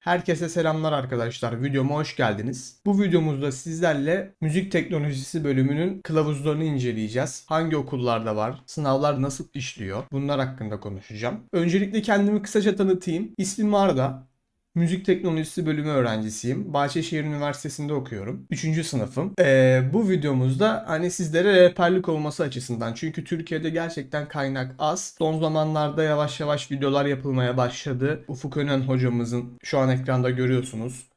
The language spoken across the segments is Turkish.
Herkese selamlar arkadaşlar. Videoma hoş geldiniz. Bu videomuzda sizlerle müzik teknolojisi bölümünün kılavuzlarını inceleyeceğiz. Hangi okullarda var? Sınavlar nasıl işliyor? Bunlar hakkında konuşacağım. Öncelikle kendimi kısaca tanıtayım. İsmim Arda. Müzik teknolojisi bölümü öğrencisiyim. Bahçeşehir Üniversitesi'nde okuyorum. Üçüncü sınıfım. Ee, bu videomuzda hani sizlere rehberlik olması açısından. Çünkü Türkiye'de gerçekten kaynak az. Son zamanlarda yavaş yavaş videolar yapılmaya başladı. Ufuk Önen hocamızın şu an ekranda görüyorsunuz.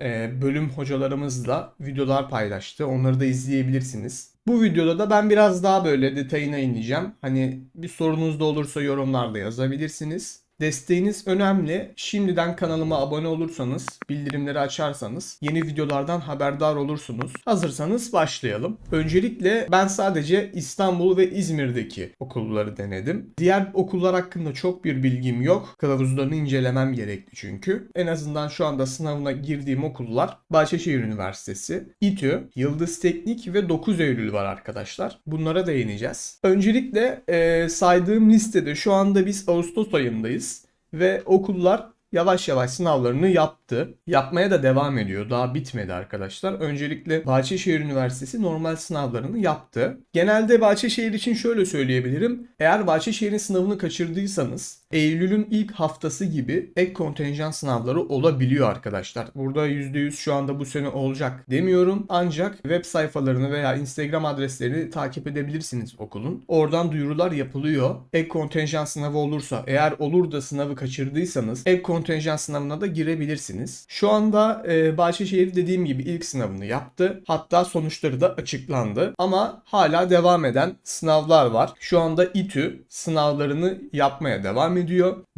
Ee, bölüm hocalarımızla videolar paylaştı. Onları da izleyebilirsiniz. Bu videoda da ben biraz daha böyle detayına ineceğim. Hani bir sorunuz da olursa yorumlarda yazabilirsiniz. Desteğiniz önemli. Şimdiden kanalıma abone olursanız, bildirimleri açarsanız yeni videolardan haberdar olursunuz. Hazırsanız başlayalım. Öncelikle ben sadece İstanbul ve İzmir'deki okulları denedim. Diğer okullar hakkında çok bir bilgim yok. Kılavuzlarını incelemem gerekti çünkü. En azından şu anda sınavına girdiğim okullar Bahçeşehir Üniversitesi, İTÜ, Yıldız Teknik ve 9 Eylül var arkadaşlar. Bunlara değineceğiz. Öncelikle e, saydığım listede şu anda biz Ağustos ayındayız ve okullar yavaş yavaş sınavlarını yaptı. Yapmaya da devam ediyor. Daha bitmedi arkadaşlar. Öncelikle Bahçeşehir Üniversitesi normal sınavlarını yaptı. Genelde Bahçeşehir için şöyle söyleyebilirim. Eğer Bahçeşehir'in sınavını kaçırdıysanız Eylül'ün ilk haftası gibi ek kontenjan sınavları olabiliyor arkadaşlar. Burada %100 şu anda bu sene olacak demiyorum. Ancak web sayfalarını veya Instagram adreslerini takip edebilirsiniz okulun. Oradan duyurular yapılıyor. Ek kontenjan sınavı olursa eğer olur da sınavı kaçırdıysanız ek kontenjan sınavına da girebilirsiniz. Şu anda e, Bahçeşehir dediğim gibi ilk sınavını yaptı. Hatta sonuçları da açıklandı. Ama hala devam eden sınavlar var. Şu anda İTÜ sınavlarını yapmaya devam ediyor.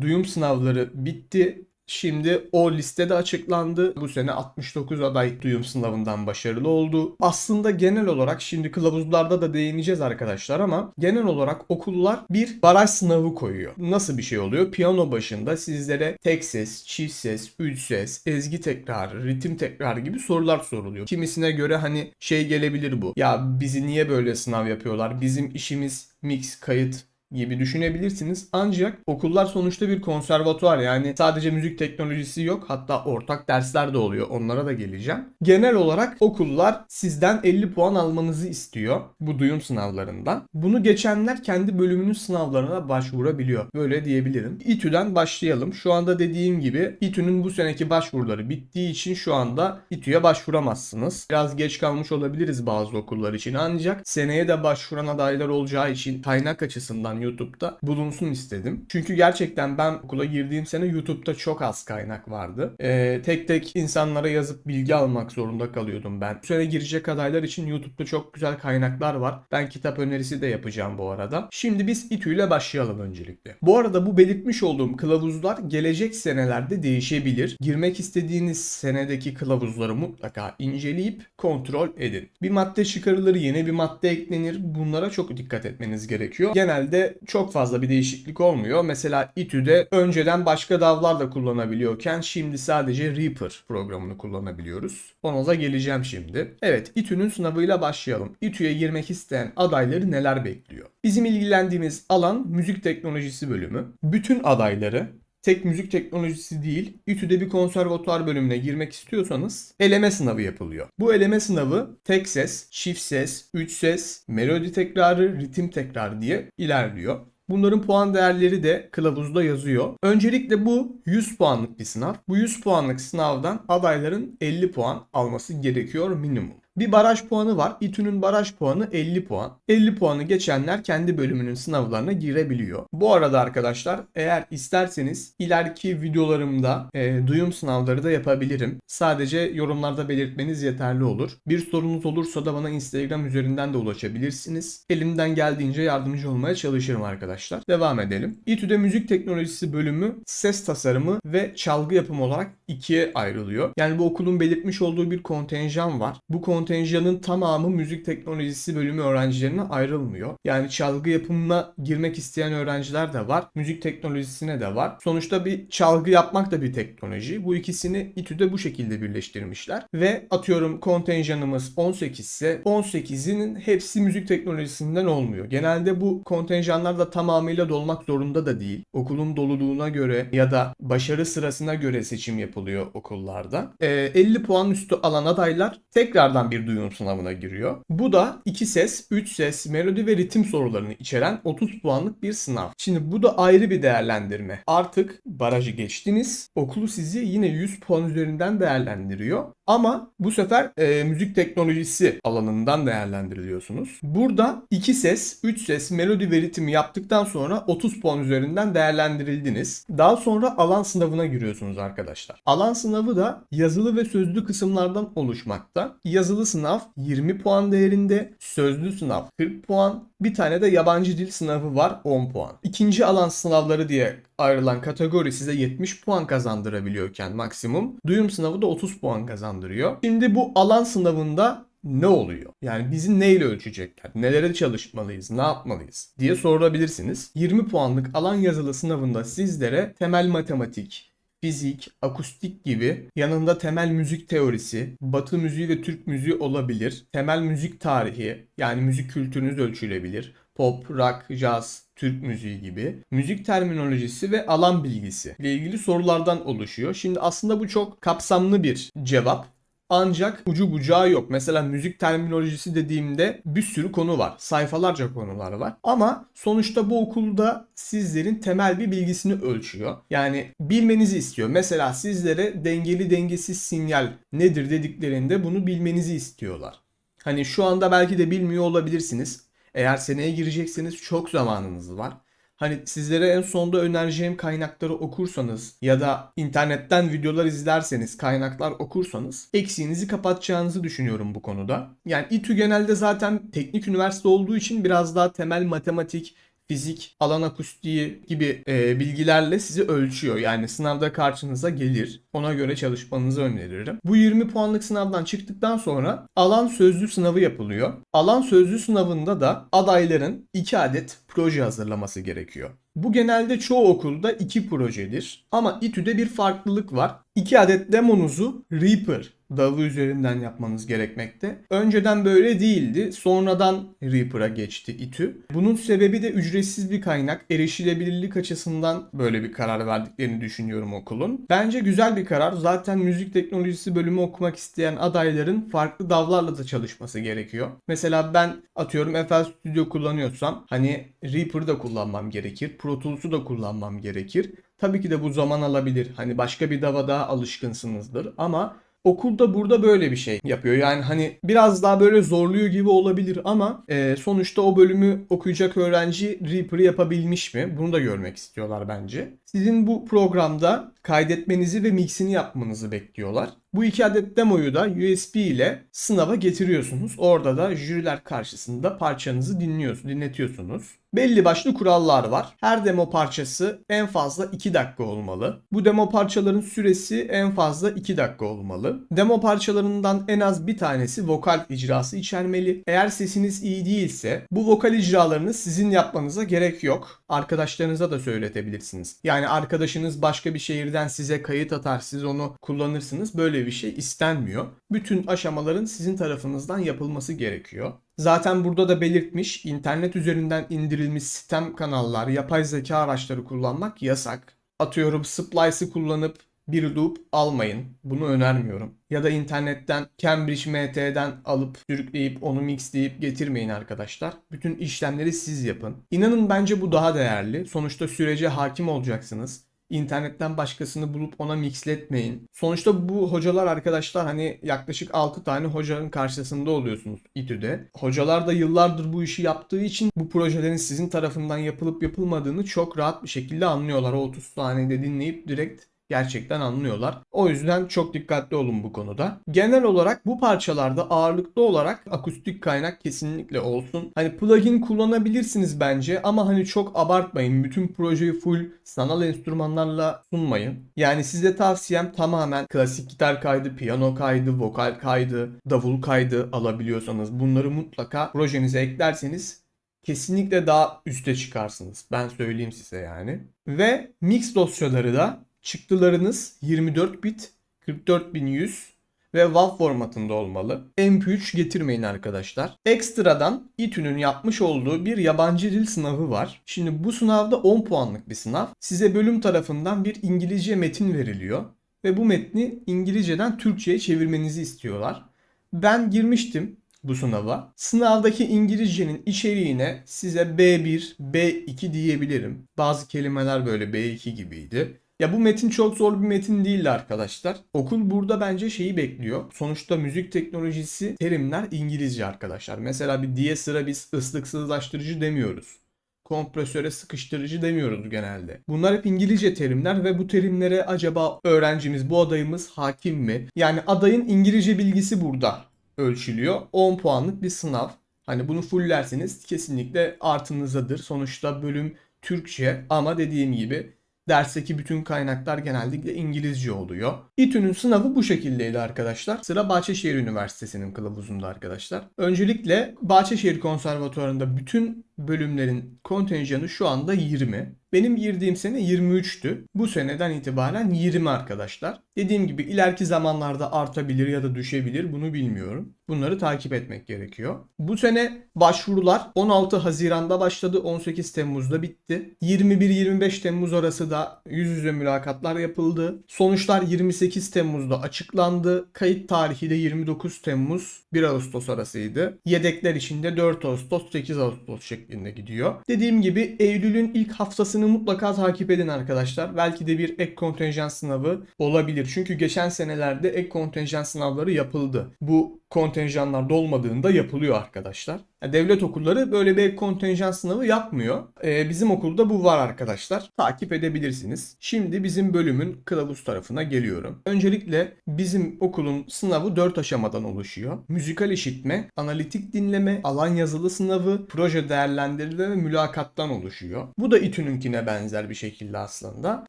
Duyum sınavları bitti. Şimdi o listede açıklandı. Bu sene 69 aday duyum sınavından başarılı oldu. Aslında genel olarak şimdi kılavuzlarda da değineceğiz arkadaşlar ama genel olarak okullar bir baraj sınavı koyuyor. Nasıl bir şey oluyor? Piyano başında sizlere tek ses, çift ses, üç ses, ezgi tekrarı, ritim tekrarı gibi sorular soruluyor. Kimisine göre hani şey gelebilir bu. Ya bizi niye böyle sınav yapıyorlar? Bizim işimiz mix, kayıt gibi düşünebilirsiniz. Ancak okullar sonuçta bir konservatuvar yani sadece müzik teknolojisi yok hatta ortak dersler de oluyor onlara da geleceğim. Genel olarak okullar sizden 50 puan almanızı istiyor bu duyum sınavlarından. Bunu geçenler kendi bölümünün sınavlarına başvurabiliyor. Böyle diyebilirim. İTÜ'den başlayalım. Şu anda dediğim gibi İTÜ'nün bu seneki başvuruları bittiği için şu anda İTÜ'ye başvuramazsınız. Biraz geç kalmış olabiliriz bazı okullar için ancak seneye de başvuran adaylar olacağı için kaynak açısından YouTube'da bulunsun istedim. Çünkü gerçekten ben okula girdiğim sene YouTube'da çok az kaynak vardı. Ee, tek tek insanlara yazıp bilgi almak zorunda kalıyordum ben. Bu sene girecek adaylar için YouTube'da çok güzel kaynaklar var. Ben kitap önerisi de yapacağım bu arada. Şimdi biz İTÜ ile başlayalım öncelikle. Bu arada bu belirtmiş olduğum kılavuzlar gelecek senelerde değişebilir. Girmek istediğiniz senedeki kılavuzları mutlaka inceleyip kontrol edin. Bir madde çıkarılır, yeni bir madde eklenir. Bunlara çok dikkat etmeniz gerekiyor. Genelde çok fazla bir değişiklik olmuyor. Mesela İTÜ'de önceden başka davlar da kullanabiliyorken şimdi sadece Reaper programını kullanabiliyoruz. Ona da geleceğim şimdi. Evet İTÜ'nün sınavıyla başlayalım. İTÜ'ye girmek isteyen adayları neler bekliyor? Bizim ilgilendiğimiz alan müzik teknolojisi bölümü. Bütün adayları tek müzik teknolojisi değil, İTÜ'de bir konservatuar bölümüne girmek istiyorsanız eleme sınavı yapılıyor. Bu eleme sınavı tek ses, çift ses, üç ses, melodi tekrarı, ritim tekrarı diye ilerliyor. Bunların puan değerleri de kılavuzda yazıyor. Öncelikle bu 100 puanlık bir sınav. Bu 100 puanlık sınavdan adayların 50 puan alması gerekiyor minimum. Bir baraj puanı var. İTÜ'nün baraj puanı 50 puan. 50 puanı geçenler kendi bölümünün sınavlarına girebiliyor. Bu arada arkadaşlar eğer isterseniz ileriki videolarımda e, duyum sınavları da yapabilirim. Sadece yorumlarda belirtmeniz yeterli olur. Bir sorunuz olursa da bana Instagram üzerinden de ulaşabilirsiniz. Elimden geldiğince yardımcı olmaya çalışırım arkadaşlar. Devam edelim. İTÜ'de müzik teknolojisi bölümü ses tasarımı ve çalgı yapımı olarak ikiye ayrılıyor. Yani bu okulun belirtmiş olduğu bir kontenjan var. Bu kontenjanın tamamı müzik teknolojisi bölümü öğrencilerine ayrılmıyor. Yani çalgı yapımına girmek isteyen öğrenciler de var. Müzik teknolojisine de var. Sonuçta bir çalgı yapmak da bir teknoloji. Bu ikisini İTÜ'de bu şekilde birleştirmişler. Ve atıyorum kontenjanımız 18 ise 18'inin hepsi müzik teknolojisinden olmuyor. Genelde bu kontenjanlar da tamamıyla dolmak zorunda da değil. Okulun doluluğuna göre ya da başarı sırasına göre seçim yapılıyor yapılıyor okullarda. Ee, 50 puan üstü alan adaylar tekrardan bir duyum sınavına giriyor. Bu da 2 ses, 3 ses, melodi ve ritim sorularını içeren 30 puanlık bir sınav. Şimdi bu da ayrı bir değerlendirme. Artık barajı geçtiniz. Okulu sizi yine 100 puan üzerinden değerlendiriyor. Ama bu sefer e, müzik teknolojisi alanından değerlendiriliyorsunuz. Burada 2 ses, 3 ses, melodi ve ritmi yaptıktan sonra 30 puan üzerinden değerlendirildiniz. Daha sonra alan sınavına giriyorsunuz arkadaşlar. Alan sınavı da yazılı ve sözlü kısımlardan oluşmakta. Yazılı sınav 20 puan değerinde, sözlü sınav 40 puan, bir tane de yabancı dil sınavı var 10 puan. İkinci alan sınavları diye ayrılan kategori size 70 puan kazandırabiliyorken maksimum duyum sınavı da 30 puan kazandırıyor. Şimdi bu alan sınavında ne oluyor? Yani bizi neyle ölçecekler? Nelere çalışmalıyız? Ne yapmalıyız? diye sorabilirsiniz. 20 puanlık alan yazılı sınavında sizlere temel matematik, fizik, akustik gibi yanında temel müzik teorisi, batı müziği ve Türk müziği olabilir. Temel müzik tarihi yani müzik kültürünüz ölçülebilir. Pop, rock, jazz, Türk müziği gibi. Müzik terminolojisi ve alan bilgisi ile ilgili sorulardan oluşuyor. Şimdi aslında bu çok kapsamlı bir cevap. Ancak ucu bucağı yok. Mesela müzik terminolojisi dediğimde bir sürü konu var. Sayfalarca konular var. Ama sonuçta bu okulda sizlerin temel bir bilgisini ölçüyor. Yani bilmenizi istiyor. Mesela sizlere dengeli dengesiz sinyal nedir dediklerinde bunu bilmenizi istiyorlar. Hani şu anda belki de bilmiyor olabilirsiniz. Eğer seneye girecekseniz çok zamanınız var. Hani sizlere en sonda önereceğim kaynakları okursanız ya da internetten videolar izlerseniz, kaynaklar okursanız eksiğinizi kapatacağınızı düşünüyorum bu konuda. Yani İTÜ genelde zaten teknik üniversite olduğu için biraz daha temel matematik, fizik, alan akustiği gibi e, bilgilerle sizi ölçüyor. Yani sınavda karşınıza gelir. Ona göre çalışmanızı öneririm. Bu 20 puanlık sınavdan çıktıktan sonra alan sözlü sınavı yapılıyor. Alan sözlü sınavında da adayların 2 adet proje hazırlaması gerekiyor. Bu genelde çoğu okulda 2 projedir. Ama İTÜ'de bir farklılık var. 2 adet demonuzu Reaper dalı üzerinden yapmanız gerekmekte. Önceden böyle değildi. Sonradan Reaper'a geçti İTÜ. Bunun sebebi de ücretsiz bir kaynak. Erişilebilirlik açısından böyle bir karar verdiklerini düşünüyorum okulun. Bence güzel bir karar. Zaten müzik teknolojisi bölümü okumak isteyen adayların farklı davlarla da çalışması gerekiyor. Mesela ben atıyorum FL Studio kullanıyorsam hani Reaper'ı da kullanmam gerekir. Pro Tools'u da kullanmam gerekir. Tabii ki de bu zaman alabilir. Hani başka bir dava daha alışkınsınızdır ama Okulda burada böyle bir şey yapıyor. Yani hani biraz daha böyle zorluyor gibi olabilir ama e, sonuçta o bölümü okuyacak öğrenci Reaper'ı yapabilmiş mi? Bunu da görmek istiyorlar bence. Sizin bu programda kaydetmenizi ve mixini yapmanızı bekliyorlar. Bu iki adet demoyu da USB ile sınava getiriyorsunuz. Orada da jüriler karşısında parçanızı dinliyorsunuz, dinletiyorsunuz. Belli başlı kurallar var. Her demo parçası en fazla 2 dakika olmalı. Bu demo parçaların süresi en fazla 2 dakika olmalı. Demo parçalarından en az bir tanesi vokal icrası içermeli. Eğer sesiniz iyi değilse bu vokal icralarını sizin yapmanıza gerek yok. Arkadaşlarınıza da söyletebilirsiniz. Yani arkadaşınız başka bir şehirden size kayıt atar, siz onu kullanırsınız. Böyle bir şey istenmiyor. Bütün aşamaların sizin tarafınızdan yapılması gerekiyor. Zaten burada da belirtmiş internet üzerinden indirilmiş sistem kanallar, yapay zeka araçları kullanmak yasak. Atıyorum Splice'ı kullanıp bir loop almayın. Bunu önermiyorum. Ya da internetten Cambridge MT'den alıp sürükleyip onu mixleyip getirmeyin arkadaşlar. Bütün işlemleri siz yapın. İnanın bence bu daha değerli. Sonuçta sürece hakim olacaksınız. İnternetten başkasını bulup ona mixletmeyin. Sonuçta bu hocalar arkadaşlar hani yaklaşık 6 tane hocanın karşısında oluyorsunuz İTÜ'de. Hocalar da yıllardır bu işi yaptığı için bu projelerin sizin tarafından yapılıp yapılmadığını çok rahat bir şekilde anlıyorlar. O 30 saniyede dinleyip direkt gerçekten anlıyorlar. O yüzden çok dikkatli olun bu konuda. Genel olarak bu parçalarda ağırlıklı olarak akustik kaynak kesinlikle olsun. Hani plugin kullanabilirsiniz bence ama hani çok abartmayın. Bütün projeyi full sanal enstrümanlarla sunmayın. Yani size tavsiyem tamamen klasik gitar kaydı, piyano kaydı, vokal kaydı, davul kaydı alabiliyorsanız bunları mutlaka projenize eklerseniz kesinlikle daha üste çıkarsınız. Ben söyleyeyim size yani. Ve mix dosyaları da Çıktılarınız 24 bit, 44100 ve WAV formatında olmalı. MP3 getirmeyin arkadaşlar. Ekstradan İTÜ'nün yapmış olduğu bir yabancı dil sınavı var. Şimdi bu sınavda 10 puanlık bir sınav. Size bölüm tarafından bir İngilizce metin veriliyor. ve bu metni İngilizceden Türkçe'ye çevirmenizi istiyorlar. Ben girmiştim bu sınava. Sınavdaki İngilizcenin içeriğine size B1, B2 diyebilirim. Bazı kelimeler böyle B2 gibiydi. Ya bu metin çok zor bir metin değildi arkadaşlar. Okul burada bence şeyi bekliyor. Sonuçta müzik teknolojisi terimler İngilizce arkadaşlar. Mesela bir diye sıra biz ıslıksızlaştırıcı demiyoruz. Kompresöre sıkıştırıcı demiyoruz genelde. Bunlar hep İngilizce terimler ve bu terimlere acaba öğrencimiz, bu adayımız hakim mi? Yani adayın İngilizce bilgisi burada ölçülüyor. 10 puanlık bir sınav. Hani bunu fullerseniz kesinlikle artınızadır. Sonuçta bölüm Türkçe ama dediğim gibi dersteki bütün kaynaklar genellikle İngilizce oluyor. İTÜ'nün sınavı bu şekildeydi arkadaşlar. Sıra Bahçeşehir Üniversitesi'nin kılavuzunda arkadaşlar. Öncelikle Bahçeşehir Konservatuvarı'nda bütün bölümlerin kontenjanı şu anda 20. Benim girdiğim sene 23'tü. Bu seneden itibaren 20 arkadaşlar. Dediğim gibi ileriki zamanlarda artabilir ya da düşebilir bunu bilmiyorum. Bunları takip etmek gerekiyor. Bu sene başvurular 16 Haziran'da başladı, 18 Temmuz'da bitti. 21-25 Temmuz arası da yüz yüze mülakatlar yapıldı. Sonuçlar 28 Temmuz'da açıklandı. Kayıt tarihi de 29 Temmuz 1 Ağustos arasıydı. Yedekler için de 4 Ağustos 8 Ağustos şeklinde gidiyor. Dediğim gibi Eylül'ün ilk haftasını mutlaka takip edin arkadaşlar. Belki de bir ek kontenjan sınavı olabilir. Çünkü geçen senelerde ek kontenjan sınavları yapıldı. Bu kontenjanlar dolmadığında yapılıyor arkadaşlar. Yani devlet okulları böyle bir kontenjan sınavı yapmıyor. Ee, bizim okulda bu var arkadaşlar. Takip edebilirsiniz. Şimdi bizim bölümün kılavuz tarafına geliyorum. Öncelikle bizim okulun sınavı 4 aşamadan oluşuyor. Müzikal işitme, analitik dinleme, alan yazılı sınavı, proje değerlendirme ve mülakattan oluşuyor. Bu da İTÜ'nünkine benzer bir şekilde aslında.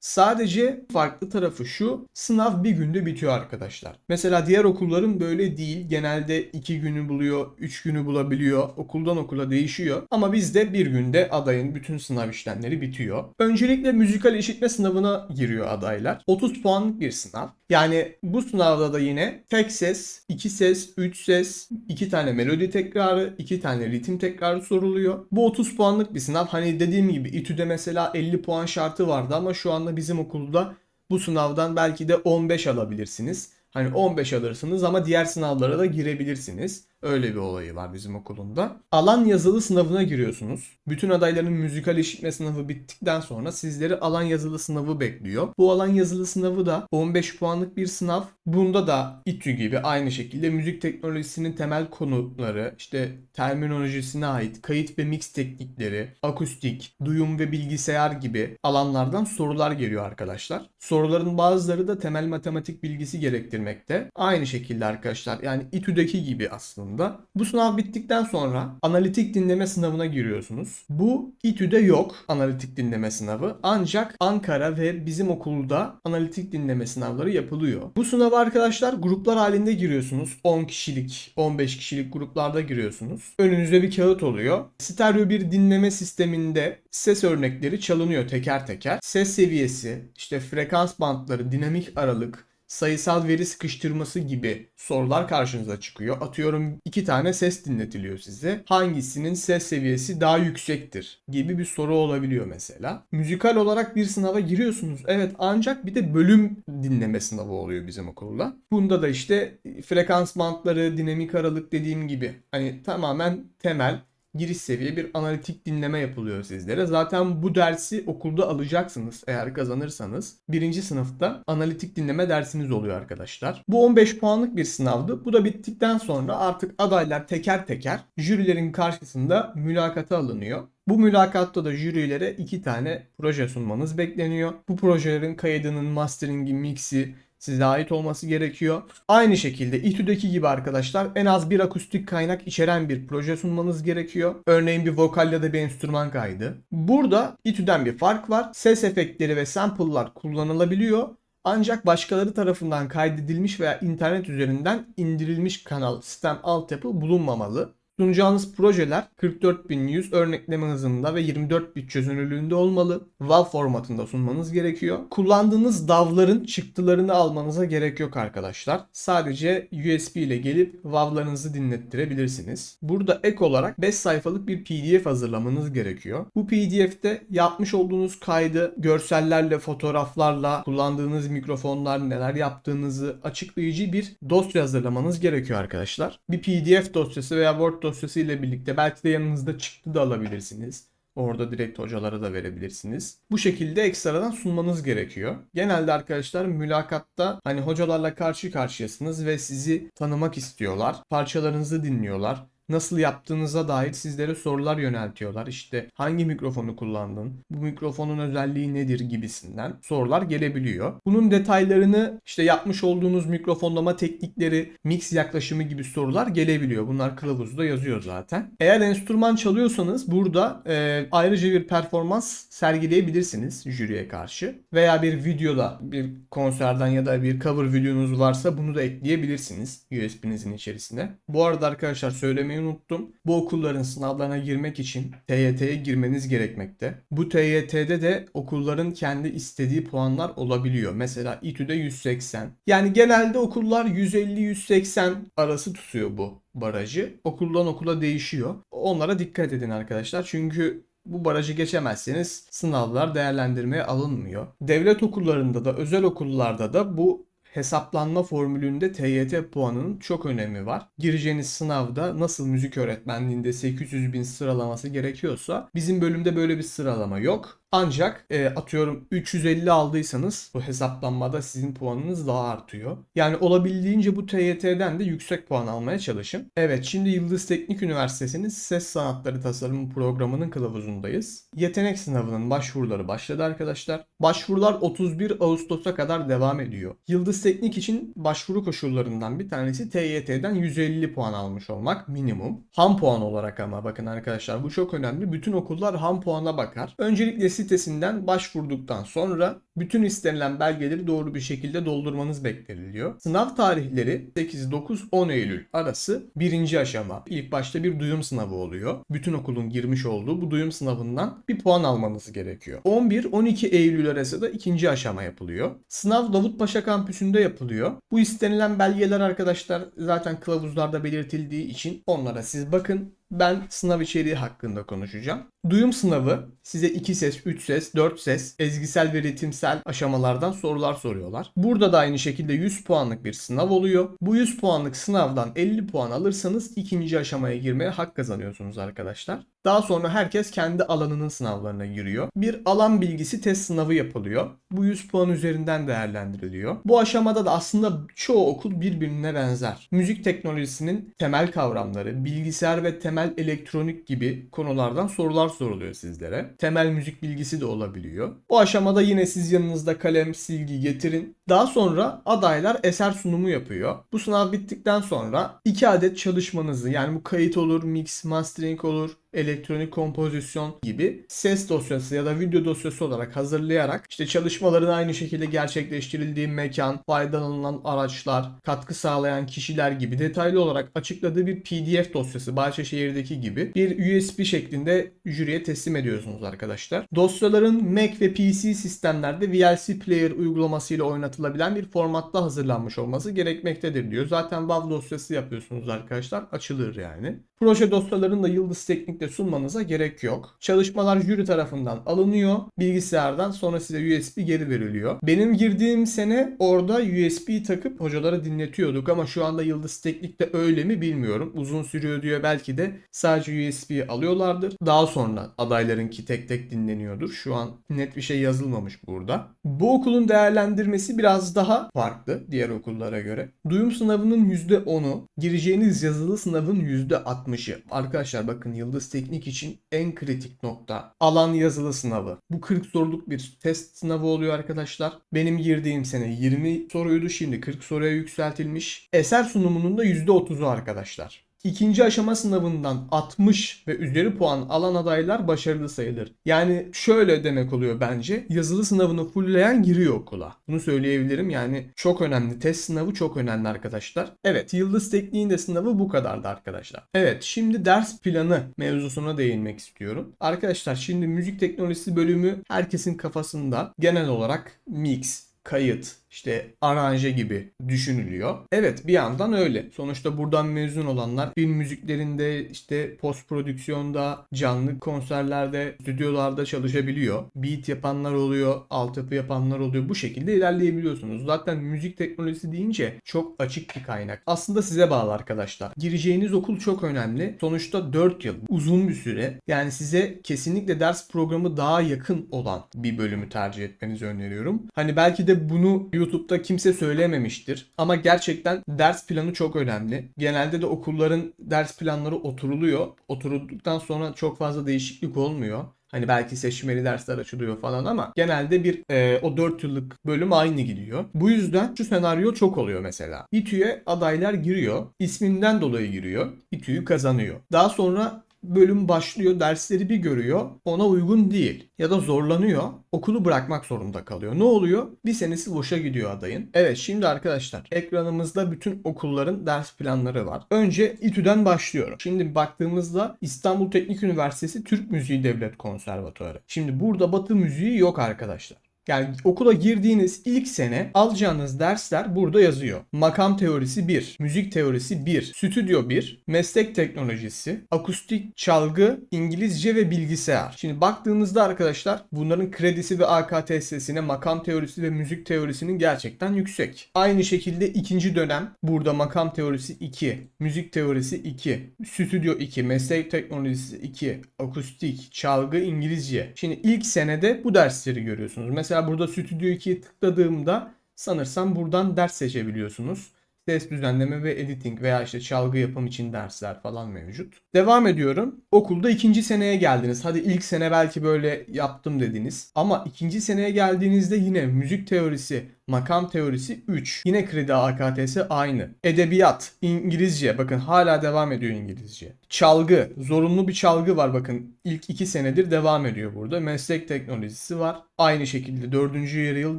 Sadece farklı tarafı şu, sınav bir günde bitiyor arkadaşlar. Mesela diğer okulların böyle değil. Genelde 2 günü buluyor, 3 günü bulabiliyor okuldan okula değişiyor. Ama bizde bir günde adayın bütün sınav işlemleri bitiyor. Öncelikle müzikal işitme sınavına giriyor adaylar. 30 puanlık bir sınav. Yani bu sınavda da yine tek ses, iki ses, üç ses, iki tane melodi tekrarı, iki tane ritim tekrarı soruluyor. Bu 30 puanlık bir sınav. Hani dediğim gibi İTÜ'de mesela 50 puan şartı vardı ama şu anda bizim okulda bu sınavdan belki de 15 alabilirsiniz. Hani 15 alırsınız ama diğer sınavlara da girebilirsiniz. Öyle bir olayı var bizim okulunda. Alan yazılı sınavına giriyorsunuz. Bütün adayların müzikal işitme sınavı bittikten sonra sizleri alan yazılı sınavı bekliyor. Bu alan yazılı sınavı da 15 puanlık bir sınav. Bunda da İTÜ gibi aynı şekilde müzik teknolojisinin temel konuları, işte terminolojisine ait kayıt ve mix teknikleri, akustik, duyum ve bilgisayar gibi alanlardan sorular geliyor arkadaşlar. Soruların bazıları da temel matematik bilgisi gerektirmekte. Aynı şekilde arkadaşlar yani İTÜ'deki gibi aslında aslında. Bu sınav bittikten sonra analitik dinleme sınavına giriyorsunuz. Bu İTÜ'de yok analitik dinleme sınavı. Ancak Ankara ve bizim okulda analitik dinleme sınavları yapılıyor. Bu sınava arkadaşlar gruplar halinde giriyorsunuz. 10 kişilik, 15 kişilik gruplarda giriyorsunuz. Önünüzde bir kağıt oluyor. Stereo bir dinleme sisteminde ses örnekleri çalınıyor teker teker. Ses seviyesi, işte frekans bantları, dinamik aralık, sayısal veri sıkıştırması gibi sorular karşınıza çıkıyor. Atıyorum iki tane ses dinletiliyor size. Hangisinin ses seviyesi daha yüksektir gibi bir soru olabiliyor mesela. Müzikal olarak bir sınava giriyorsunuz. Evet ancak bir de bölüm dinleme sınavı oluyor bizim okulda. Bunda da işte frekans bantları, dinamik aralık dediğim gibi hani tamamen temel giriş seviye bir analitik dinleme yapılıyor sizlere. Zaten bu dersi okulda alacaksınız eğer kazanırsanız. Birinci sınıfta analitik dinleme dersiniz oluyor arkadaşlar. Bu 15 puanlık bir sınavdı. Bu da bittikten sonra artık adaylar teker teker jürilerin karşısında mülakata alınıyor. Bu mülakatta da jürilere iki tane proje sunmanız bekleniyor. Bu projelerin kaydının, masteringi, mixi, size ait olması gerekiyor. Aynı şekilde İTÜ'deki gibi arkadaşlar en az bir akustik kaynak içeren bir proje sunmanız gerekiyor. Örneğin bir vokal ya da bir enstrüman kaydı. Burada İTÜ'den bir fark var. Ses efektleri ve sample'lar kullanılabiliyor. Ancak başkaları tarafından kaydedilmiş veya internet üzerinden indirilmiş kanal, sistem altyapı bulunmamalı. Sunacağınız projeler 44100 örnekleme hızında ve 24 bit çözünürlüğünde olmalı. WAV formatında sunmanız gerekiyor. Kullandığınız DAW'ların çıktılarını almanıza gerek yok arkadaşlar. Sadece USB ile gelip WAV'larınızı dinlettirebilirsiniz. Burada ek olarak 5 sayfalık bir PDF hazırlamanız gerekiyor. Bu PDF'te yapmış olduğunuz kaydı görsellerle, fotoğraflarla, kullandığınız mikrofonlar, neler yaptığınızı açıklayıcı bir dosya hazırlamanız gerekiyor arkadaşlar. Bir PDF dosyası veya Word dosyası ile birlikte belki de yanınızda çıktı da alabilirsiniz. Orada direkt hocalara da verebilirsiniz. Bu şekilde ekstradan sunmanız gerekiyor. Genelde arkadaşlar mülakatta hani hocalarla karşı karşıyasınız ve sizi tanımak istiyorlar. Parçalarınızı dinliyorlar nasıl yaptığınıza dair sizlere sorular yöneltiyorlar. İşte hangi mikrofonu kullandın? Bu mikrofonun özelliği nedir gibisinden sorular gelebiliyor. Bunun detaylarını işte yapmış olduğunuz mikrofonlama teknikleri, mix yaklaşımı gibi sorular gelebiliyor. Bunlar kılavuzda yazıyor zaten. Eğer enstrüman çalıyorsanız burada e, ayrıca bir performans sergileyebilirsiniz jüriye karşı. Veya bir videoda bir konserden ya da bir cover videonuz varsa bunu da ekleyebilirsiniz USB'nizin içerisine. Bu arada arkadaşlar söylemeyi unuttum. Bu okulların sınavlarına girmek için TYT'ye girmeniz gerekmekte. Bu TYT'de de okulların kendi istediği puanlar olabiliyor. Mesela İTÜ'de 180. Yani genelde okullar 150-180 arası tutuyor bu barajı. Okuldan okula değişiyor. Onlara dikkat edin arkadaşlar. Çünkü bu barajı geçemezseniz sınavlar değerlendirmeye alınmıyor. Devlet okullarında da özel okullarda da bu hesaplanma formülünde TYT puanının çok önemi var. Gireceğiniz sınavda nasıl müzik öğretmenliğinde 800 bin sıralaması gerekiyorsa bizim bölümde böyle bir sıralama yok. Ancak e, atıyorum 350 aldıysanız bu hesaplanmada sizin puanınız daha artıyor. Yani olabildiğince bu TYT'den de yüksek puan almaya çalışın. Evet şimdi Yıldız Teknik Üniversitesi'nin Ses Sanatları Tasarımı programının kılavuzundayız. Yetenek sınavının başvuruları başladı arkadaşlar. Başvurular 31 Ağustos'a kadar devam ediyor. Yıldız Teknik için başvuru koşullarından bir tanesi TYT'den 150 puan almış olmak minimum. Ham puan olarak ama bakın arkadaşlar bu çok önemli. Bütün okullar ham puana bakar. Öncelikle sitesinden başvurduktan sonra bütün istenilen belgeleri doğru bir şekilde doldurmanız bekleniliyor. Sınav tarihleri 8-9-10 Eylül arası birinci aşama. İlk başta bir duyum sınavı oluyor. Bütün okulun girmiş olduğu bu duyum sınavından bir puan almanız gerekiyor. 11-12 Eylül arası da ikinci aşama yapılıyor. Sınav Davutpaşa kampüsünde yapılıyor. Bu istenilen belgeler arkadaşlar zaten kılavuzlarda belirtildiği için onlara siz bakın ben sınav içeriği hakkında konuşacağım. Duyum sınavı size 2 ses, 3 ses, 4 ses, ezgisel ve ritimsel aşamalardan sorular soruyorlar. Burada da aynı şekilde 100 puanlık bir sınav oluyor. Bu 100 puanlık sınavdan 50 puan alırsanız ikinci aşamaya girmeye hak kazanıyorsunuz arkadaşlar. Daha sonra herkes kendi alanının sınavlarına giriyor. Bir alan bilgisi test sınavı yapılıyor. Bu 100 puan üzerinden değerlendiriliyor. Bu aşamada da aslında çoğu okul birbirine benzer. Müzik teknolojisinin temel kavramları, bilgisayar ve temel elektronik gibi konulardan sorular soruluyor sizlere. Temel müzik bilgisi de olabiliyor. Bu aşamada yine siz yanınızda kalem, silgi getirin. Daha sonra adaylar eser sunumu yapıyor. Bu sınav bittikten sonra 2 adet çalışmanızı yani bu kayıt olur, mix, mastering olur, elektronik kompozisyon gibi ses dosyası ya da video dosyası olarak hazırlayarak işte çalışmaların aynı şekilde gerçekleştirildiği mekan, faydalanılan araçlar, katkı sağlayan kişiler gibi detaylı olarak açıkladığı bir PDF dosyası Bahçeşehir'deki gibi bir USB şeklinde jüriye teslim ediyorsunuz arkadaşlar. Dosyaların Mac ve PC sistemlerde VLC Player uygulamasıyla oynatılabilen bir formatta hazırlanmış olması gerekmektedir diyor. Zaten WAV dosyası yapıyorsunuz arkadaşlar. Açılır yani. Proje dosyalarını da Yıldız Teknik'te sunmanıza gerek yok. Çalışmalar jüri tarafından alınıyor. Bilgisayardan sonra size USB geri veriliyor. Benim girdiğim sene orada USB takıp hocalara dinletiyorduk ama şu anda Yıldız Teknik'te öyle mi bilmiyorum. Uzun sürüyor diyor belki de sadece USB alıyorlardır. Daha sonra adaylarınki tek tek dinleniyordur. Şu an net bir şey yazılmamış burada. Bu okulun değerlendirmesi biraz daha farklı diğer okullara göre. Duyum sınavının %10'u, gireceğiniz yazılı sınavın %60'ı. Arkadaşlar bakın Yıldız Teknik için en kritik nokta alan yazılı sınavı. Bu 40 soruluk bir test sınavı oluyor arkadaşlar. Benim girdiğim sene 20 soruydu şimdi 40 soruya yükseltilmiş. Eser sunumunun da %30'u arkadaşlar. İkinci aşama sınavından 60 ve üzeri puan alan adaylar başarılı sayılır. Yani şöyle demek oluyor bence. Yazılı sınavını fullleyen giriyor okula. Bunu söyleyebilirim. Yani çok önemli. Test sınavı çok önemli arkadaşlar. Evet Yıldız Tekniğin sınavı bu kadardı arkadaşlar. Evet şimdi ders planı mevzusuna değinmek istiyorum. Arkadaşlar şimdi müzik teknolojisi bölümü herkesin kafasında genel olarak mix, kayıt, işte aranje gibi düşünülüyor. Evet bir yandan öyle. Sonuçta buradan mezun olanlar film müziklerinde işte post prodüksiyonda, canlı konserlerde, stüdyolarda çalışabiliyor. Beat yapanlar oluyor, altyapı yapanlar oluyor. Bu şekilde ilerleyebiliyorsunuz. Zaten müzik teknolojisi deyince çok açık bir kaynak. Aslında size bağlı arkadaşlar. Gireceğiniz okul çok önemli. Sonuçta 4 yıl uzun bir süre. Yani size kesinlikle ders programı daha yakın olan bir bölümü tercih etmenizi öneriyorum. Hani belki de bunu YouTube'da kimse söylememiştir. Ama gerçekten ders planı çok önemli. Genelde de okulların ders planları oturuluyor. Oturulduktan sonra çok fazla değişiklik olmuyor. Hani belki seçmeli dersler açılıyor falan ama genelde bir e, o 4 yıllık bölüm aynı gidiyor. Bu yüzden şu senaryo çok oluyor mesela. İTÜ'ye adaylar giriyor. isminden dolayı giriyor. İTÜ'yü kazanıyor. Daha sonra bölüm başlıyor, dersleri bir görüyor, ona uygun değil ya da zorlanıyor, okulu bırakmak zorunda kalıyor. Ne oluyor? Bir senesi boşa gidiyor adayın. Evet şimdi arkadaşlar ekranımızda bütün okulların ders planları var. Önce İTÜ'den başlıyorum. Şimdi baktığımızda İstanbul Teknik Üniversitesi Türk Müziği Devlet Konservatuarı. Şimdi burada Batı müziği yok arkadaşlar. Yani okula girdiğiniz ilk sene alacağınız dersler burada yazıyor. Makam teorisi 1, müzik teorisi 1, stüdyo 1, meslek teknolojisi, akustik, çalgı, İngilizce ve bilgisayar. Şimdi baktığınızda arkadaşlar bunların kredisi ve AKTS'sine makam teorisi ve müzik teorisinin gerçekten yüksek. Aynı şekilde ikinci dönem burada makam teorisi 2, müzik teorisi 2, stüdyo 2, meslek teknolojisi 2, akustik, çalgı, İngilizce. Şimdi ilk senede bu dersleri görüyorsunuz. Mesela Mesela burada Stüdyo 2'ye tıkladığımda sanırsam buradan ders seçebiliyorsunuz. Ses düzenleme ve editing veya işte çalgı yapım için dersler falan mevcut. Devam ediyorum. Okulda ikinci seneye geldiniz. Hadi ilk sene belki böyle yaptım dediniz. Ama ikinci seneye geldiğinizde yine müzik teorisi, makam teorisi 3. Yine kredi AKTS aynı. Edebiyat, İngilizce bakın hala devam ediyor İngilizce. Çalgı, zorunlu bir çalgı var bakın. ilk 2 senedir devam ediyor burada. Meslek teknolojisi var. Aynı şekilde 4. yarı yıl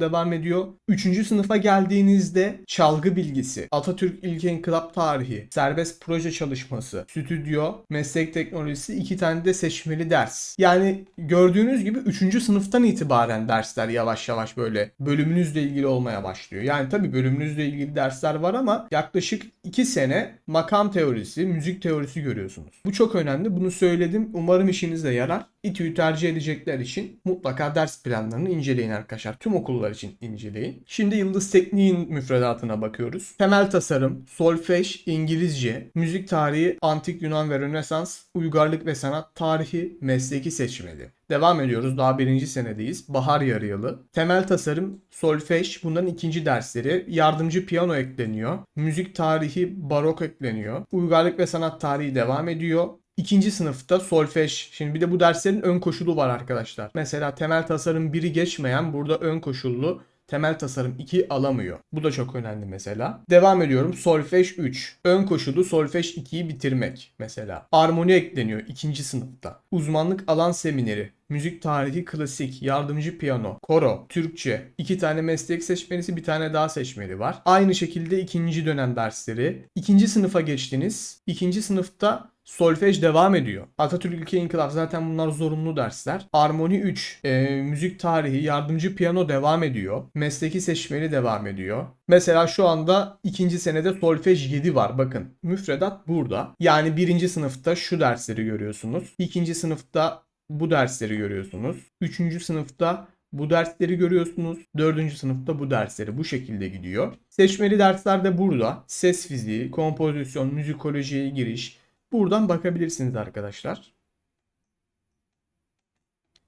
devam ediyor. 3. sınıfa geldiğinizde çalgı bilgisi, Atatürk İlk İnkılap Tarihi, serbest proje çalışması, stüdyo, meslek teknolojisi iki tane de seçmeli ders. Yani gördüğünüz gibi 3. sınıftan itibaren dersler yavaş yavaş böyle bölümünüzle ilgili olmaya başlıyor. Yani tabii bölümünüzle ilgili dersler var ama yaklaşık 2 sene makam teorisi, müzik teorisi görüyorsunuz. Bu çok önemli. Bunu söyledim. Umarım işinize yarar. İTÜ'yü tercih edecekler için mutlaka ders planlarını inceleyin arkadaşlar. Tüm okullar için inceleyin. Şimdi Yıldız Tekniğin müfredatına bakıyoruz. Temel tasarım, solfej, İngilizce, müzik tarihi, antik Yunan ve Rönesans, uygarlık ve sanat tarihi, mesleki seçmeli. Devam ediyoruz. Daha birinci senedeyiz. Bahar yarı yılı. Temel tasarım, solfej bunların ikinci dersleri. Yardımcı piyano ekleniyor. Müzik tarihi, barok ekleniyor. Uygarlık ve sanat tarihi devam ediyor. İkinci sınıfta solfej. Şimdi bir de bu derslerin ön koşulu var arkadaşlar. Mesela temel tasarım biri geçmeyen burada ön koşullu temel tasarım 2 alamıyor. Bu da çok önemli mesela. Devam ediyorum. Solfej 3. Ön koşulu solfej 2'yi bitirmek mesela. Armoni ekleniyor ikinci sınıfta. Uzmanlık alan semineri. Müzik tarihi klasik, yardımcı piyano, koro, Türkçe, iki tane meslek seçmelisi bir tane daha seçmeli var. Aynı şekilde ikinci dönem dersleri. İkinci sınıfa geçtiniz. İkinci sınıfta Solfej devam ediyor. Atatürk Ülke İnkılap zaten bunlar zorunlu dersler. Armoni 3, e, müzik tarihi, yardımcı piyano devam ediyor. Mesleki seçmeli devam ediyor. Mesela şu anda ikinci senede solfej 7 var. Bakın müfredat burada. Yani birinci sınıfta şu dersleri görüyorsunuz. İkinci sınıfta bu dersleri görüyorsunuz. Üçüncü sınıfta bu dersleri görüyorsunuz. Dördüncü sınıfta bu dersleri bu şekilde gidiyor. Seçmeli dersler de burada. Ses fiziği, kompozisyon, müzikolojiye giriş, Buradan bakabilirsiniz arkadaşlar.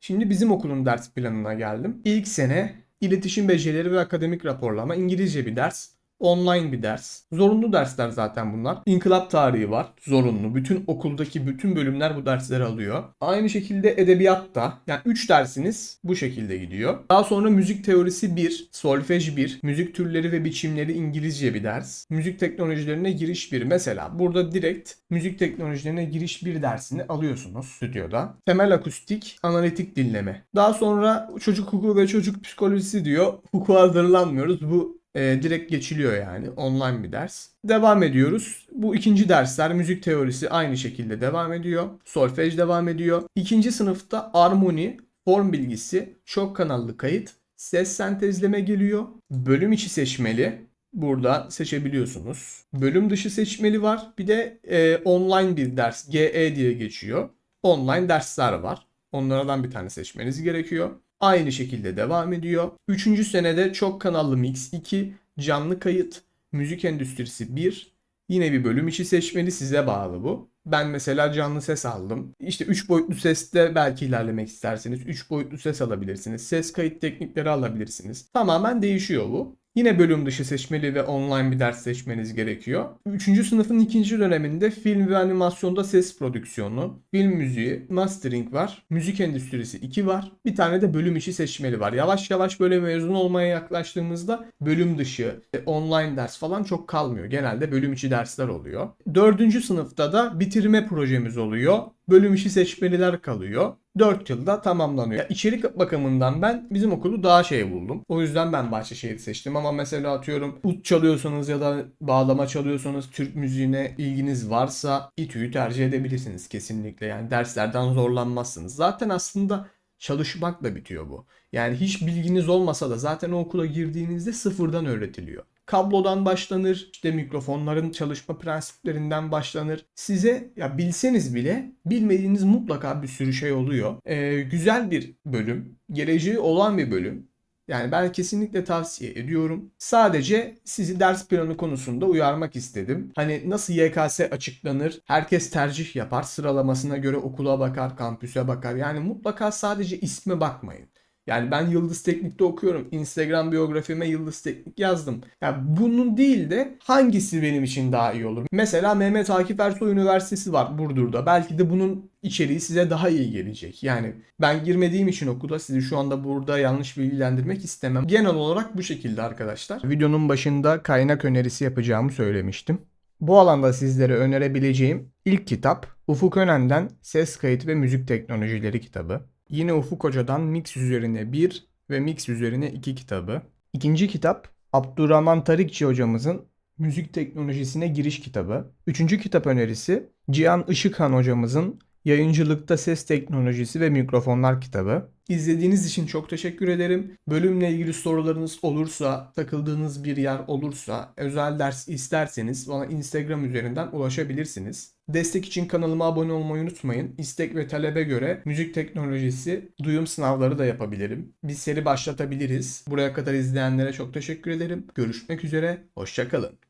Şimdi bizim okulun ders planına geldim. İlk sene iletişim becerileri ve akademik raporlama İngilizce bir ders. Online bir ders. Zorunlu dersler zaten bunlar. İnkılap tarihi var. Zorunlu. Bütün okuldaki bütün bölümler bu dersleri alıyor. Aynı şekilde edebiyat da. Yani 3 dersiniz bu şekilde gidiyor. Daha sonra müzik teorisi 1, solfej 1, müzik türleri ve biçimleri İngilizce bir ders. Müzik teknolojilerine giriş 1. Mesela burada direkt müzik teknolojilerine giriş 1 dersini alıyorsunuz stüdyoda. Temel akustik, analitik dinleme. Daha sonra çocuk hukuku ve çocuk psikolojisi diyor. Hukuka hazırlanmıyoruz. Bu e, direkt geçiliyor yani. Online bir ders. Devam ediyoruz. Bu ikinci dersler müzik teorisi aynı şekilde devam ediyor. Solfej devam ediyor. İkinci sınıfta armoni, form bilgisi, çok kanallı kayıt, ses sentezleme geliyor. Bölüm içi seçmeli. Burada seçebiliyorsunuz. Bölüm dışı seçmeli var. Bir de e, online bir ders GE diye geçiyor. Online dersler var. Onlardan bir tane seçmeniz gerekiyor. Aynı şekilde devam ediyor. Üçüncü senede çok kanallı mix 2, canlı kayıt, müzik endüstrisi 1. Yine bir bölüm içi seçmeli size bağlı bu. Ben mesela canlı ses aldım. İşte 3 boyutlu seste belki ilerlemek isterseniz 3 boyutlu ses alabilirsiniz. Ses kayıt teknikleri alabilirsiniz. Tamamen değişiyor bu. Yine bölüm dışı seçmeli ve online bir ders seçmeniz gerekiyor. Üçüncü sınıfın ikinci döneminde film ve animasyonda ses prodüksiyonu, film müziği, mastering var, müzik endüstrisi 2 var. Bir tane de bölüm içi seçmeli var. Yavaş yavaş böyle mezun olmaya yaklaştığımızda bölüm dışı, e, online ders falan çok kalmıyor. Genelde bölüm içi dersler oluyor. Dördüncü sınıfta da bitirme projemiz oluyor. Bölüm içi seçmeliler kalıyor. 4 yılda tamamlanıyor. Ya içerik bakımından ben bizim okulu daha şey buldum. O yüzden ben Bahçeşehir'i seçtim ama mesela atıyorum ut çalıyorsanız ya da bağlama çalıyorsanız Türk müziğine ilginiz varsa İTÜ'yü tercih edebilirsiniz kesinlikle. Yani derslerden zorlanmazsınız. Zaten aslında çalışmakla bitiyor bu. Yani hiç bilginiz olmasa da zaten o okula girdiğinizde sıfırdan öğretiliyor kablodan başlanır, işte mikrofonların çalışma prensiplerinden başlanır. Size ya bilseniz bile bilmediğiniz mutlaka bir sürü şey oluyor. Ee, güzel bir bölüm, geleceği olan bir bölüm. Yani ben kesinlikle tavsiye ediyorum. Sadece sizi ders planı konusunda uyarmak istedim. Hani nasıl YKS açıklanır? Herkes tercih yapar. Sıralamasına göre okula bakar, kampüse bakar. Yani mutlaka sadece isme bakmayın. Yani ben Yıldız Teknik'te okuyorum. Instagram biyografime Yıldız Teknik yazdım. Yani bunun değil de hangisi benim için daha iyi olur? Mesela Mehmet Akif Ersoy Üniversitesi var Burdur'da. Belki de bunun içeriği size daha iyi gelecek. Yani ben girmediğim için okula sizi şu anda burada yanlış bilgilendirmek istemem. Genel olarak bu şekilde arkadaşlar. Videonun başında kaynak önerisi yapacağımı söylemiştim. Bu alanda sizlere önerebileceğim ilk kitap Ufuk Önen'den Ses Kayıt ve Müzik Teknolojileri kitabı. Yine Ufuk Hoca'dan Mix üzerine 1 ve Mix üzerine 2 kitabı. İkinci kitap Abdurrahman Tarikçi hocamızın Müzik Teknolojisine Giriş kitabı. Üçüncü kitap önerisi Cihan Işıkhan hocamızın Yayıncılıkta Ses Teknolojisi ve Mikrofonlar kitabı. İzlediğiniz için çok teşekkür ederim. Bölümle ilgili sorularınız olursa, takıldığınız bir yer olursa, özel ders isterseniz bana Instagram üzerinden ulaşabilirsiniz. Destek için kanalıma abone olmayı unutmayın. İstek ve talebe göre müzik teknolojisi duyum sınavları da yapabilirim. Bir seri başlatabiliriz. Buraya kadar izleyenlere çok teşekkür ederim. Görüşmek üzere, hoşçakalın.